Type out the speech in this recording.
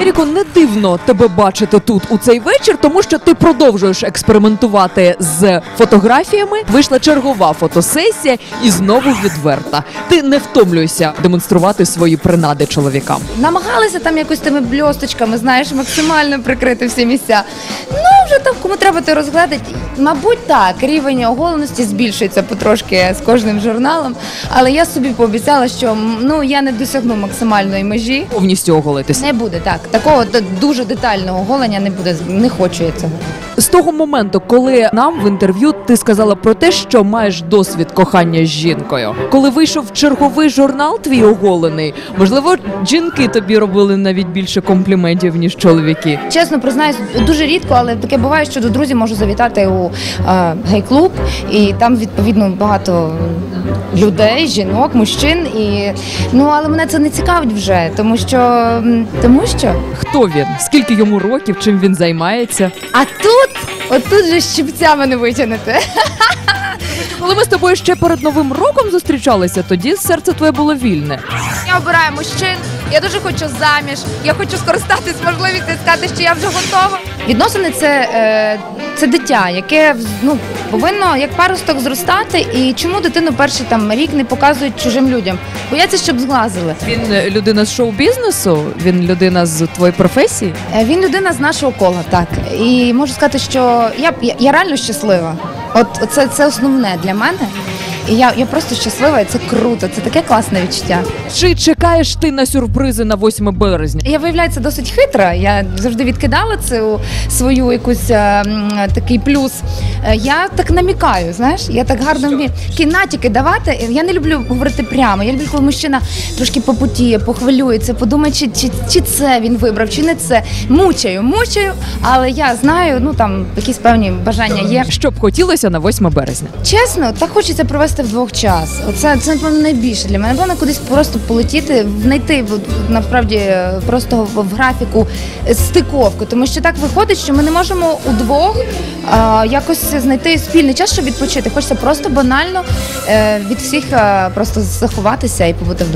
Еріко, не дивно тебе бачити тут у цей вечір, тому що ти продовжуєш експериментувати з фотографіями. Вийшла чергова фотосесія і знову відверта. Ти не втомлюєшся демонструвати свої принади чоловікам. Намагалися там якось тими бльосточками, знаєш, максимально прикрити всі місця. Ну, там кому треба ти розглядати. Мабуть, так, рівень оголеності збільшується потрошки з кожним журналом. Але я собі пообіцяла, що ну я не досягну максимальної межі. Повністю оголитися. Не буде так. Такого дуже детального оголення не буде. Не хочу я цього. З того моменту, коли нам в інтерв'ю ти сказала про те, що маєш досвід кохання з жінкою, коли вийшов черговий журнал твій оголений, можливо, жінки тобі робили навіть більше компліментів ніж чоловіки. Чесно признаюсь, дуже рідко, але таке буває, що до друзів можу завітати у е, гей-клуб, і там відповідно багато людей, жінок, мужчин. І ну але мене це не цікавить вже, тому що тому що. Хто він? Скільки йому років? Чим він займається? А тут, отут же щипцями не витягнете. Коли ми з тобою ще перед новим роком зустрічалися, тоді серце твоє було вільне. Я обираю мужчин. Я дуже хочу заміж. Я хочу скористатись можливістю і сказати, що я вже готова. Відносини це, е, це дитя, яке ну, повинно як паросток зростати. І чому дитину перший там рік не показують чужим людям? Бояться, щоб зглазили. Він е, людина з шоу-бізнесу, він людина з твоєї професії. Е, Він людина з нашого кола, так. І можу сказати, що я, я, я реально щаслива. От це, це основне для мене. І я, я просто щаслива, і це круто, це таке класне відчуття. Чи чекаєш ти на сюрпризи на 8 березня? Я виявляється досить хитра. Я завжди відкидала цю свою якусь е, м, такий плюс. Е, Я так намікаю, знаєш, я так гарно вмію такі натяки давати. Я не люблю говорити прямо. Я люблю, коли мужчина трошки попутіє, похвилюється, подумає, чи, чи, чи це він вибрав, чи не це. Мучаю, мучаю, але я знаю, ну там якісь певні бажання є. Що б хотілося на 8 березня? Чесно, так хочеться провести вдвох час. Оце це напевно найбільше для мене. Напевно, кудись просто полетіти, знайти насправді е, просто в, графіку е, стиковку. Тому що так виходить, що ми не можемо удвох а, якось знайти спільний час, щоб відпочити. Хочеться просто банально е, від всіх а, просто заховатися і побути вдвох.